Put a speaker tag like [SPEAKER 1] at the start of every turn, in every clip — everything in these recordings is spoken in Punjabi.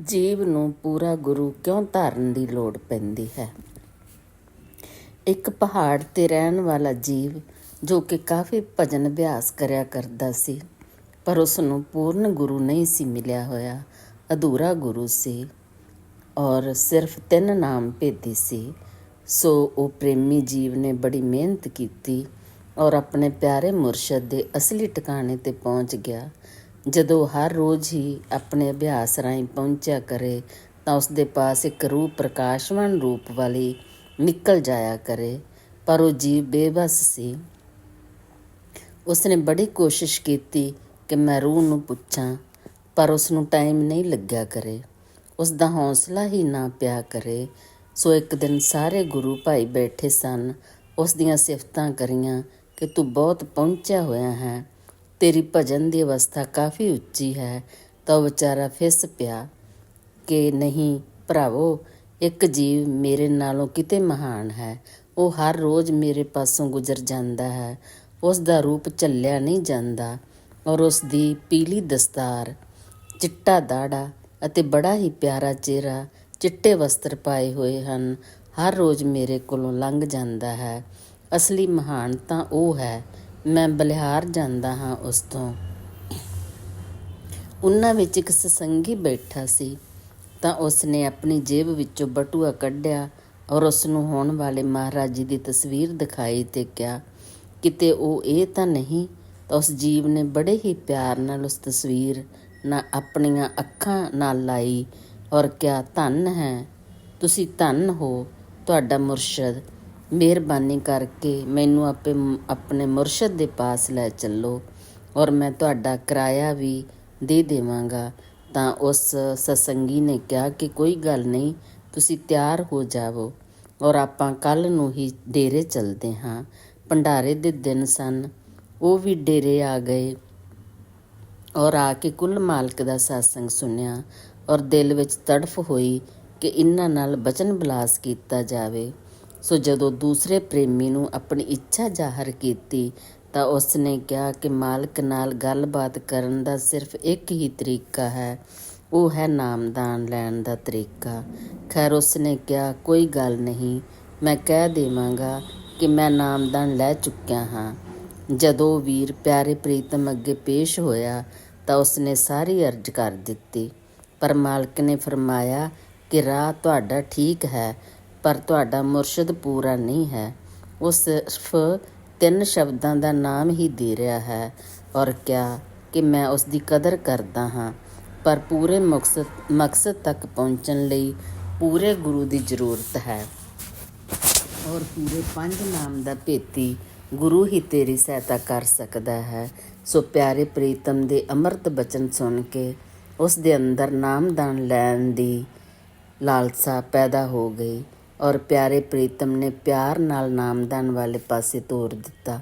[SPEAKER 1] ਜੀਵ ਨੂੰ ਪੂਰਾ ਗੁਰੂ ਕਿਉਂ ਧਾਰਨ ਦੀ ਲੋੜ ਪੈਂਦੀ ਹੈ? ਇੱਕ ਪਹਾੜ ਤੇ ਰਹਿਣ ਵਾਲਾ ਜੀਵ ਜੋ ਕਿ ਕਾਫੀ ਭਜਨ ਅਭਿਆਸ ਕਰਿਆ ਕਰਦਾ ਸੀ, ਪਰ ਉਸ ਨੂੰ ਪੂਰਨ ਗੁਰੂ ਨਹੀਂ ਸੀ ਮਿਲਿਆ ਹੋਇਆ, ਅਧੂਰਾ ਗੁਰੂ ਸੀ ਔਰ ਸਿਰਫ ਤਿੰਨ ਨਾਮ ਭੇਦੀ ਸੀ। ਸੋ ਉਹ ਪ੍ਰੇਮੀ ਜੀਵ ਨੇ ਬੜੀ ਮਿਹਨਤ ਕੀਤੀ ਔਰ ਆਪਣੇ ਪਿਆਰੇ ਮੁਰਸ਼ਦ ਦੇ ਅਸਲੀ ਟਿਕਾਣੇ ਤੇ ਪਹੁੰਚ ਗਿਆ ਜਦੋਂ ਹਰ ਰੋਜ਼ ਹੀ ਆਪਣੇ ਅਭਿਆਸ ਰਾਹੀਂ ਪਹੁੰਚਿਆ ਕਰੇ, ਤਾਂ ਉਸ ਦੇ ਪਾਸ ਇੱਕ ਰੂਹ ਪ੍ਰਕਾਸ਼ਵਾਨ ਰੂਪ ਵਾਲੀ ਨਿਕਲ ਜਾਇਆ ਕਰੇ, ਪਰ ਉਹ ਜੀਵ ਬੇਬਸ ਸੀ। ਉਸਨੇ ਬੜੀ ਕੋਸ਼ਿਸ਼ ਕੀਤੀ ਕਿ ਮੈਂ ਰੂਹ ਨੂੰ ਪੁੱਛਾਂ, ਪਰ ਉਸ ਨੂੰ ਟਾਈਮ ਨਹੀਂ ਲੱਗਿਆ ਕਰੇ। ਉਸ ਦਾ ਹੌਸਲਾ ਹੀ ਨਾ ਪਿਆ ਕਰੇ। ਸੋ ਇੱਕ ਦਿਨ ਸਾਰੇ ਗੁਰੂ ਭਾਈ ਬੈਠੇ ਸਨ ਉਸ ਦੀਆਂ ਸਿਫਤਾਂ ਕਰੀਆਂ ਕਿ ਤੂੰ ਬਹੁਤ ਪਹੁੰਚਿਆ ਹੋਇਆ ਹੈ। ਤੇਰੀ ਭਜਨ ਦੀ ਅਵਸਥਾ ਕਾਫੀ ਉੱਚੀ ਹੈ। ਤਾਂ ਉਹ ਵਿਚਾਰਾ ਫਿਸ ਪਿਆ ਕਿ ਨਹੀਂ, ਭਰਾਵੋ, ਇੱਕ ਜੀਵ ਮੇਰੇ ਨਾਲੋਂ ਕਿਤੇ ਮਹਾਨ ਹੈ। ਉਹ ਹਰ ਰੋਜ਼ ਮੇਰੇ ਪਾਸੋਂ ਗੁਜ਼ਰ ਜਾਂਦਾ ਹੈ। ਉਸ ਦਾ ਰੂਪ ਝੱਲਿਆ ਨਹੀਂ ਜਾਂਦਾ ਔਰ ਉਸ ਦੀ ਪੀਲੀ ਦਸਤਾਰ, ਚਿੱਟਾ ਦਾੜਾ ਅਤੇ ਬੜਾ ਹੀ ਪਿਆਰਾ ਚਿਹਰਾ, ਚਿੱਟੇ ਵਸਤਰ ਪਾਏ ਹੋਏ ਹਨ, ਹਰ ਰੋਜ਼ ਮੇਰੇ ਕੋਲੋਂ ਲੰਘ ਜਾਂਦਾ ਹੈ। ਅਸਲੀ ਮਹਾਨ ਤਾਂ ਉਹ ਹੈ ਮੈਂ ਬਲਿਹਾਰ ਜਾਂਦਾ ਹਾਂ ਉਸ ਤੋਂ। ਉਹਨਾਂ ਵਿੱਚ ਇੱਕ ਸਸੰਗੀ ਬੈਠਾ ਸੀ, ਤਾਂ ਉਸ ਨੇ ਆਪਣੀ ਜੇਬ ਵਿੱਚੋਂ ਬਟੂਆ ਕੱਢਿਆ ਔਰ ਉਸ ਨੂੰ ਹੋਣ ਵਾਲੇ ਮਹਾਰਾਜ ਜੀ ਦੀ ਤਸਵੀਰ ਦਿਖਾਈ ਤੇ ਕਿਹਾ, ਕਿਤੇ ਉਹ ਇਹ ਤਾਂ ਨਹੀਂ, ਤਾਂ ਉਸ ਜੀਵ ਨੇ ਬੜੇ ਹੀ ਪਿਆਰ ਨਾਲ ਉਸ ਤਸਵੀਰ ਨਾਲ ਆਪਣੀਆਂ ਅੱਖਾਂ ਨਾਲ ਲਾਈ ਔਰ ਕਿਹਾ, ਧੰਨ ਹੈ, ਤੁਸੀਂ ਧੰਨ ਹੋ, ਤੁਹਾਡਾ ਮੁਰਸ਼ਦ ਮਿਹਰਬਾਨੀ ਕਰਕੇ ਮੈਨੂੰ ਆਪੇ ਆਪਣੇ ਮੁਰਸ਼ਦ ਦੇ ਪਾਸ ਲੈ ਚੱਲੋ ਔਰ ਮੈਂ ਤੁਹਾਡਾ ਕਿਰਾਇਆ ਵੀ ਦੇ ਦੇਵਾਂਗਾ। ਤਾਂ ਉਸ ਸਸੰਗੀ ਨੇ ਕਿਹਾ ਕਿ ਕੋਈ ਗੱਲ ਨਹੀਂ, ਤੁਸੀਂ ਤਿਆਰ ਹੋ ਜਾਵੋ ਔਰ ਆਪਾਂ ਕੱਲ ਨੂੰ ਹੀ ਡੇਰੇ ਚੱਲਦੇ ਹਾਂ। ਭੰਡਾਰੇ ਦੇ ਦਿਨ ਸਨ, ਉਹ ਵੀ ਡੇਰੇ ਆ ਗਏ ਔਰ ਆ ਕੇ ਕੁੱਲ ਮਾਲਕ ਦਾ satsang ਸੁਣਿਆ ਔਰ ਦਿਲ ਵਿੱਚ ਤੜਫ ਹੋਈ ਕਿ ਇਹਨਾਂ ਨਾਲ ਬਚਨ ਬਲਾਸ ਕੀਤਾ ਜਾਵੇ। ਸੋ ਜਦੋਂ ਦੂਸਰੇ ਪ੍ਰੇਮੀ ਨੂੰ ਆਪਣੀ ਇੱਛਾ ਜ਼ਾਹਰ ਕੀਤੀ ਤਾਂ ਉਸ ਨੇ ਕਿਹਾ ਕਿ ਮਾਲਕ ਨਾਲ ਗੱਲਬਾਤ ਕਰਨ ਦਾ ਸਿਰਫ ਇੱਕ ਹੀ ਤਰੀਕਾ ਹੈ, ਉਹ ਹੈ ਨਾਮਦਾਨ ਲੈਣ ਦਾ ਤਰੀਕਾ। ਖੈਰ ਉਸ ਨੇ ਕਿਹਾ, ਕੋਈ ਗੱਲ ਨਹੀਂ, ਮੈਂ ਕਹਿ ਦੇਵਾਂਗਾ ਕਿ ਮੈਂ ਨਾਮਦਾਨ ਲੈ ਚੁੱਕਿਆ ਹਾਂ। ਜਦੋਂ ਵੀਰ ਪਿਆਰੇ ਪ੍ਰੀਤਮ ਅੱਗੇ ਪੇਸ਼ ਹੋਇਆ ਤਾਂ ਉਸਨੇ ਸਾਰੀ ਅਰਜ਼ ਕਰ ਦਿੱਤੀ। ਪਰ ਮਾਲਕ ਨੇ ਫਰਮਾਇਆ ਕਿ ਰਾਹ ਤੁਹਾਡਾ ਠੀਕ ਹੈ ਪਰ ਤੁਹਾਡਾ ਮੁਰਸ਼ਿਦ ਪੂਰਾ ਨਹੀਂ ਹੈ। ਉਹ ਸਿਰਫ ਤਿੰਨ ਸ਼ਬਦਾਂ ਦਾ ਨਾਮ ਹੀ ਦੇ ਰਿਹਾ ਹੈ ਔਰ ਕਿਹਾ ਕਿ ਮੈਂ ਉਸ ਦੀ ਕਦਰ ਕਰਦਾ ਹਾਂ, ਪਰ ਪੂਰੇ ਮਕਸਦ ਮਕਸਦ ਤੱਕ ਪਹੁੰਚਣ ਲਈ ਪੂਰੇ ਗੁਰੂ ਦੀ ਜ਼ਰੂਰਤ ਹੈ। ਔਰ ਪੂਰੇ ਪੰਜ ਨਾਮ ਦਾ ਭੇਤੀ ਗੁਰੂ ਹੀ ਤੇਰੀ ਸਹਾਇਤਾ ਕਰ ਸਕਦਾ ਹੈ। ਸੋ ਪਿਆਰੇ ਪ੍ਰੀਤਮ ਦੇ ਅੰਮ੍ਰਿਤ ਬਚਨ ਸੁਣ ਕੇ ਉਸ ਦੇ ਅੰਦਰ ਨਾਮਦਾਨ ਲੈਣ ਦੀ ਲਾਲਸਾ ਪੈਦਾ ਹੋ ਗਈ। ਔਰ ਪਿਆਰੇ ਪ੍ਰੀਤਮ ਨੇ ਪਿਆਰ ਨਾਲ ਨਾਮਦਾਨ ਵਾਲੇ ਪਾਸੇ ਤੋਰ ਦਿੱਤਾ।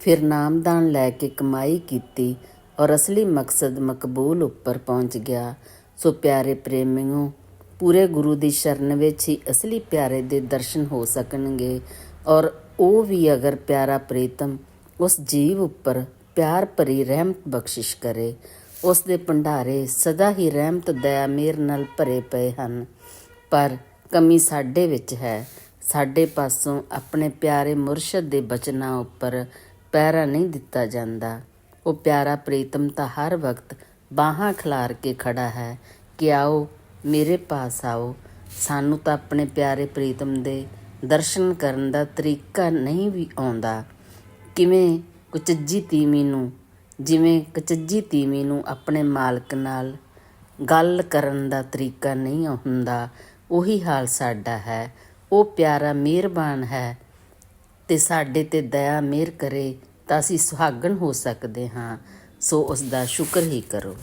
[SPEAKER 1] ਫਿਰ ਨਾਮਦਾਨ ਲੈ ਕੇ ਕਮਾਈ ਕੀਤੀ ਔਰ ਅਸਲੀ ਮਕਸਦ ਮਕਬੂਲ ਉੱਪਰ ਪਹੁੰਚ ਗਿਆ। ਸੋ ਪਿਆਰੇ ਪ੍ਰੇਮੀਓ, ਪੂਰੇ ਗੁਰੂ ਦੀ ਸ਼ਰਨ ਵਿੱਚ ਹੀ ਅਸਲੀ ਪਿਆਰੇ ਦੇ ਦਰਸ਼ਨ ਹੋ ਸਕਣਗੇ ਔਰ ਉਹ ਵੀ ਅਗਰ ਪਿਆਰਾ ਪ੍ਰੀਤਮ ਉਸ ਜੀਵ ਉੱਪਰ ਪਿਆਰ ਭਰੀ ਰਹਿਮਤ ਬਖਸ਼ਿਸ਼ ਕਰੇ, ਉਸ ਦੇ ਭੰਡਾਰੇ ਸਦਾ ਹੀ ਰਹਿਮਤ, ਦਇਆ ਮੇਰ ਨਾਲ ਭਰੇ ਪਏ ਹਨ। ਪਰ ਕਮੀ ਸਾਡੇ ਵਿੱਚ ਹੈ। ਸਾਡੇ ਪਾਸੋਂ ਆਪਣੇ ਪਿਆਰੇ ਮੁਰਸ਼ਦ ਦੇ ਬਚਨਾਂ ਉੱਪਰ ਪਹਿਰਾ ਨਹੀਂ ਦਿੱਤਾ ਜਾਂਦਾ। ਉਹ ਪਿਆਰਾ ਪ੍ਰੀਤਮ ਤਾਂ ਹਰ ਵਕਤ ਬਾਹਾਂ ਖਿਲਾਰ ਕੇ ਖੜਾ ਹੈ ਕਿ ਆਓ, ਮੇਰੇ ਪਾਸ ਆਓ। ਸਾਨੂੰ ਤਾਂ ਆਪਣੇ ਪਿਆਰੇ ਪ੍ਰੀਤਮ ਦੇ ਦਰਸ਼ਨ ਕਰਨ ਦਾ ਤਰੀਕਾ ਨਹੀਂ ਵੀ ਆਉਂਦਾ। ਕਿਵੇਂ ਕੁਚੱਜੀ ਤੀਵੀਂ ਨੂੰ, ਜਿਵੇਂ ਕੁਚੱਜੀ ਤੀਵੀਂ ਨੂੰ ਆਪਣੇ ਮਾਲਕ ਨਾਲ ਗੱਲ ਕਰਨ ਦਾ ਤਰੀਕਾ ਨਹੀਂ ਹੁੰਦਾ। ਉਹੀ ਹਾਲ ਸਾਡਾ ਹੈ। ਉਹ ਪਿਆਰਾ ਮਿਹਰਬਾਨ ਹੈ ਤੇ ਸਾਡੇ ਤੇ ਦਇਆ ਮਿਹਰ ਕਰੇ ਤਾਂ ਅਸੀਂ ਸੁਹਾਗਣ ਹੋ ਸਕਦੇ ਹਾਂ। ਸੋ ਉਸ ਦਾ ਸ਼ੁਕਰ ਹੀ ਕਰੋ।